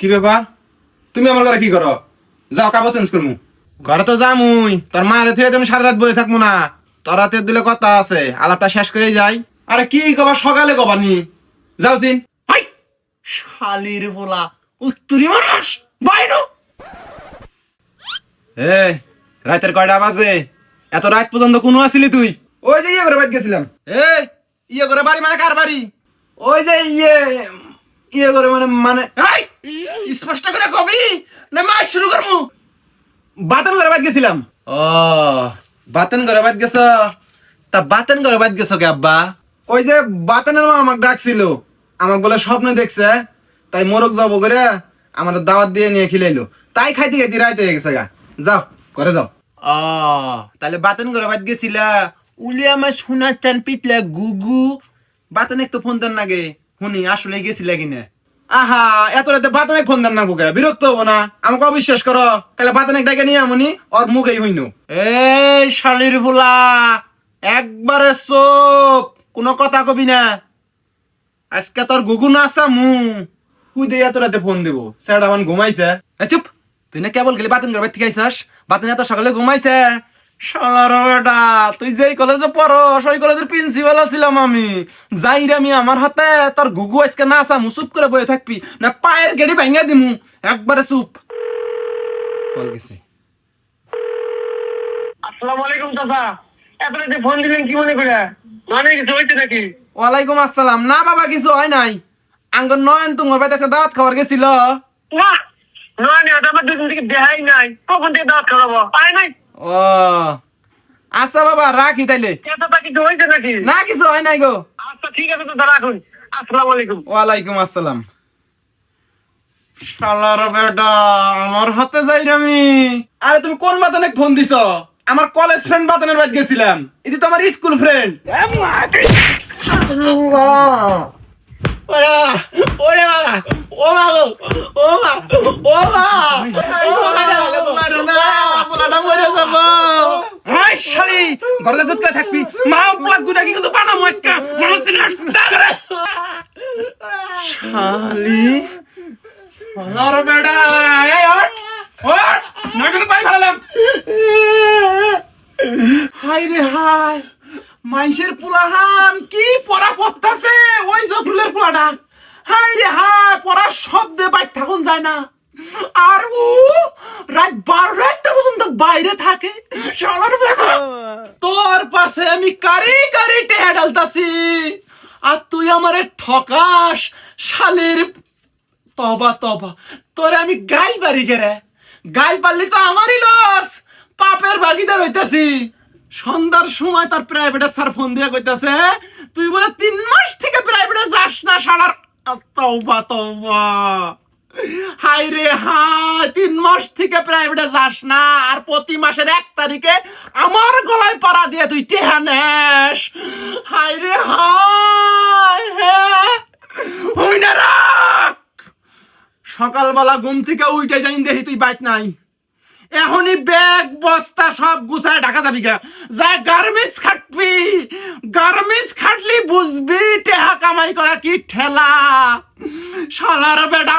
কি ব্যাপার? তুমি আমার ঘরে কি করো? যাও কাপড় চেঞ্জ করমু। ঘরে তো যামুই। তোর মায়ের থেকে তুমি সারা রাত বয়ে থাকব না। তোর রাতে দিলে কথা আছে আলাপটা শেষ করেই যাই। আরে কি কবা সকালে কবা নি? যাও সিন শালির বলা উত্তরি মানুষ বাইনো। এ রাতের কয়টা বাজে? এত রাত পর্যন্ত কোনো আসিলি তুই? ওই যে ইয়ে করে বাদ গেছিলাম। এ ইয়ে করে বাড়ি মানে কার বাড়ি? ওই যে ইয়ে ইয়ে করে মানে মানে স্পষ্ট করে কবি! না মাস শুরু করমু বাতন করে বাদ গেছিলাম। ও বাতন করে বাদ গেছ? তা বাতন করে বাদ গেছ কে আব্বা? ওই যে বাতনের মা আমাকে ডাকছিল। আমাকে বলে স্বপ্নে দেখছে। তাই মোরগ যাব করে আমার দাওয়াত দিয়ে নিয়ে খিলাইলো। তাই খাইতে খাইতে রাইতে হয়ে গেছে গা। যাও করে যাও। ও তাহলে বাতন করে বাদ গেছিলা? উলি আমার শোনার চান পিটলে গুগু। বাতন একটু ফোন দেন নাগে শুনি আসলে গেছিলা কিনা? আহা এত রাতে বাতনে ফোন দেন না বুকে বিরক্ত হব না। আমাকে অবিশ্বাস করো তাহলে বাতনে ডাকে নিয়ে আমনি ওর মুখেই হইনু। এই শালির ফুলা একবারে চোপ কোনো কথা কবি না। আজকে তোর গুগু না আসা মু। হুই দিয়ে এত রাতে ফোন দিব? স্যার আমার ঘুমাইছে। চুপ তুই না কেবল গেলি বাতন করে থেকে আইসাস বাতন এত সকালে ঘুমাইছে। শালার বেটা তুই যেই কলেজে পড়স ওই কলেজের প্রিন্সিপাল ছিলাম আমি। যাই রে আমি আমার হাতে তোর গুগু আজকে না আসা মুসুপ করে বয়ে থাকবি না পায়ের গেড়ি ভাঙিয়া দিমু। একবারে চুপ। কল গেছে। আসসালামু আলাইকুম চাচা। এত রাতে ফোন দিলেন কি মনে করে? মানে কিছু হইতে নাকি? ওয়ালাইকুম আসসালাম। না বাবা কিছু হয় নাই। আঙ্গর নয়ন তোমার বাড়িতে দাওয়াত খাবার গেছিল। না নয় না আমার দুদিন থেকে দেখাই নাই। কখন থেকে দাওয়াত খাওয়াবো? পাই নাই। ও। আচ্ছা বাবা রাখি তাইলে। না কিছু হয় নাই গো। আচ্ছা ঠিক আছে তো রাখুন। আসসালামু আলাইকুম। ওয়ালাইকুম আসসালাম। শালার বেটা আমার হাতে যাই আমি। আরে তুমি কোন বাতানে ফোন দিছ? আমার কলেজ ফ্রেন্ড বাতানের বাদ গেছিলাম। এটি তো আমার স্কুল ফ্রেন্ড ওরে বাবা ও মা গো, ও মা ও মা ও মা মারো না পোলাটা মরে যাব হাই শালি ঘরে করে থাকবি, মা প্লাগ দুটা কি কিন্তু বানা মস্কা মানুষ না? সাগরে শালি। আর বেটা এই ওঠ ওঠ। না কিন্তু পাই ফেলালাম হাই রে হাই মাইসের পোলাহান, কি পড়া পড়তাছে? ওই জফরুলের পোলাটা। হাই রে হাই পড়ার শব্দে বাইর থাকুন যায় না। আর ও রাত বারোটা একটা পর্যন্ত বাইরে থাকে শালার বেটা তোর পাশে আমি কারি টেহা ডালতাছি আর তুই আমারে ঠকাস, শালের তবা তবা। তোরে আমি গাইল পারি গেরে গাইল পারলি তো আমারই লস। পাপের ভাগিদার হইতাছি। সন্ধ্যার সময় তার প্রাইভেটে স্যার ফোন দিয়া কইতাছে, তুই বলে তিন মাস থেকে প্রাইভেটে যাস না সারার তৌবা তৌবা। হাই রে হাই তিন মাস থেকে প্রাইভেটে যাস না, আর প্রতি মাসের এক তারিখে আমার গলায় পাড়া দিয়ে তুই টেহা নেস। হাই রে হাই হ্যাঁ সকালবেলা ঘুম থেকে উইটে জানি দেখি তুই বাইক নাই। এখনই ব্যাগ, বস্তা সব গুছায় ঢাকা যাবি গা। যা গার্মেন্টস খাটবি। গার্মেন্টস খাটলি বুঝবি টেহা কামাই করা কি ঠেলা। শালার বেটা